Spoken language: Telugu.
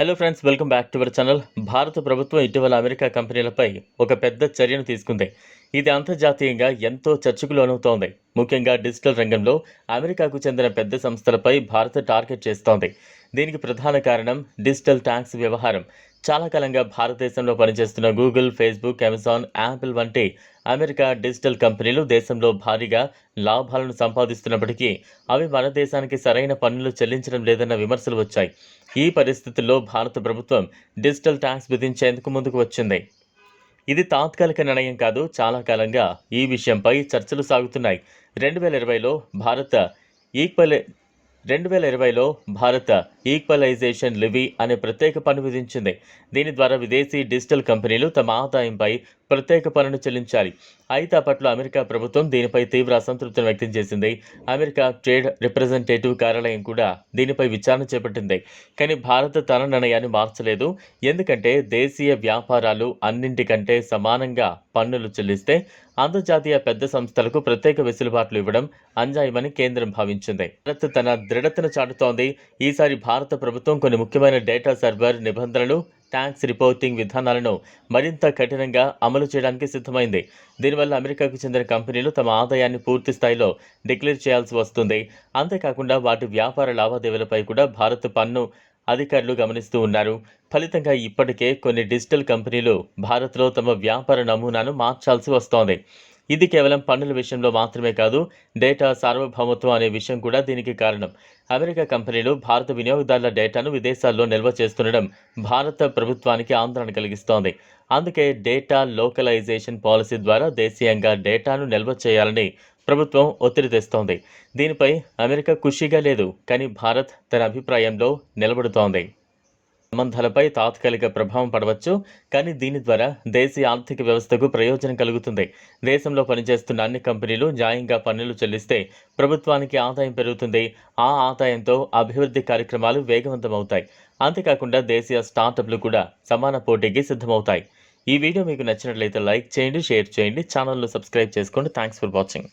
Hello friends welcome back to our channel భారత ప్రభుత్వం ఇటీవల అమెరికా కంపెనీలపై ఒక పెద్ద చర్యను తీసుకుంది. ఇది అంతర్జాతీయంగా ఎంతో చర్చకు లోనవుతోంది ముఖ్యంగా డిజిటల్ రంగంలో అమెరికాకు చెందిన పెద్ద సంస్థలపై భారత్ టార్గెట్ చేస్తోంది. దీనికి ప్రధాన కారణం డిజిటల్ ట్యాక్స్ వ్యవహారం. చాలా కాలంగా భారతదేశంలో పనిచేస్తున్న గూగుల్ ఫేస్బుక్ అమెజాన్ యాపిల్ వంటి అమెరికా డిజిటల్ కంపెనీలు దేశంలో భారీగా లాభాలను సంపాదిస్తున్నప్పటికీ అవి మన దేశానికి సరైన పన్నులు చెల్లించడం లేదన్న విమర్శలు వచ్చాయి. ఈ పరిస్థితుల్లో భారత ప్రభుత్వం డిజిటల్ ట్యాక్స్ విధించేందుకు ముందుకు వచ్చింది. ఇది తాత్కాలిక నిర్ణయం కాదు చాలా కాలంగా ఈ విషయంపై చర్చలు సాగుతున్నాయి. రెండు వేల ఇరవైలో భారత ఈక్వల్ రెండు వేల ఇరవైలో భారత ఈక్వలైజేషన్ లివీ అనే ప్రత్యేక పన్ను విధించింది. దీని ద్వారా విదేశీ డిజిటల్ కంపెనీలు తమ ఆదాయంపై ప్రత్యేక పన్నును చెల్లించాలి. అయితే అప్పట్లో అమెరికా ప్రభుత్వం దీనిపై తీవ్ర అసంతృప్తిని వ్యక్తం చేసింది. అమెరికా ట్రేడ్ రిప్రజెంటేటివ్ కార్యాలయం కూడా దీనిపై విచారణ చేపట్టింది. కానీ భారత్ తన నిర్ణయాన్ని మార్చలేదు. ఎందుకంటే దేశీయ వ్యాపారాలు అన్నింటికంటే సమానంగా పన్నులు చెల్లిస్తే అంతర్జాతీయ పెద్ద సంస్థలకు ప్రత్యేక వెసులుబాట్లు ఇవ్వడం అంజాయమని కేంద్రం భావించింది. భారత్ తన దృఢతను చాటుతోంది. ఈసారి భారత ప్రభుత్వం కొన్ని ముఖ్యమైన డేటా సర్వర్ నిబంధనలు ట్యాక్స్ రిపోర్టింగ్ విధానాలను మరింత కఠినంగా అమలు చేయడానికి సిద్ధమైంది. దీనివల్ల అమెరికాకు చెందిన కంపెనీలు తమ ఆదాయాన్ని పూర్తి స్థాయిలో డిక్లేర్ చేయాల్సి వస్తుంది. అంతేకాకుండా వాటి వ్యాపార లావాదేవీలపై కూడా భారత్ పన్ను అధికారులు గమనిస్తూ ఉన్నారు. ఫలితంగా ఇప్పటికే కొన్ని డిజిటల్ కంపెనీలు భారత్లో తమ వ్యాపార నమూనాను మార్చాల్సి వస్తోంది. ఇది కేవలం పన్నుల విషయంలో మాత్రమే కాదు డేటా సార్వభౌమత్వం అనే విషయం కూడా దీనికి కారణం. అమెరికా కంపెనీలు భారత వినియోగదారుల డేటాను విదేశాల్లో నిల్వ చేస్తుండడం భారత ప్రభుత్వానికి ఆందోళన కలిగిస్తోంది. అందుకే డేటా లోకలైజేషన్ పాలసీ ద్వారా దేశీయంగా డేటాను నిల్వ చేయాలని ప్రభుత్వం ఒత్తిడి తెస్తోంది. దీనిపై అమెరికా ఖుషీగా లేదు కానీ భారత్ తన అభిప్రాయంలో నిలబడుతోంది. సంబంధాలపై తాత్కాలిక ప్రభావం పడవచ్చు కానీ దీని ద్వారా దేశీయ ఆర్థిక వ్యవస్థకు ప్రయోజనం కలుగుతుంది. దేశంలో పనిచేస్తున్న అన్ని కంపెనీలు న్యాయంగా పన్నులు చెల్లిస్తే ప్రభుత్వానికి ఆదాయం పెరుగుతుంది. ఆ ఆదాయంతో అభివృద్ధి కార్యక్రమాలు వేగవంతమవుతాయి. అంతేకాకుండా దేశీయ స్టార్టప్లు కూడా సమాన పోటీకి సిద్ధమవుతాయి. ఈ వీడియో మీకు నచ్చినట్లయితే లైక్ చేయండి షేర్ చేయండి ఛానల్ను సబ్స్క్రైబ్ చేసుకోండి. Thanks for watching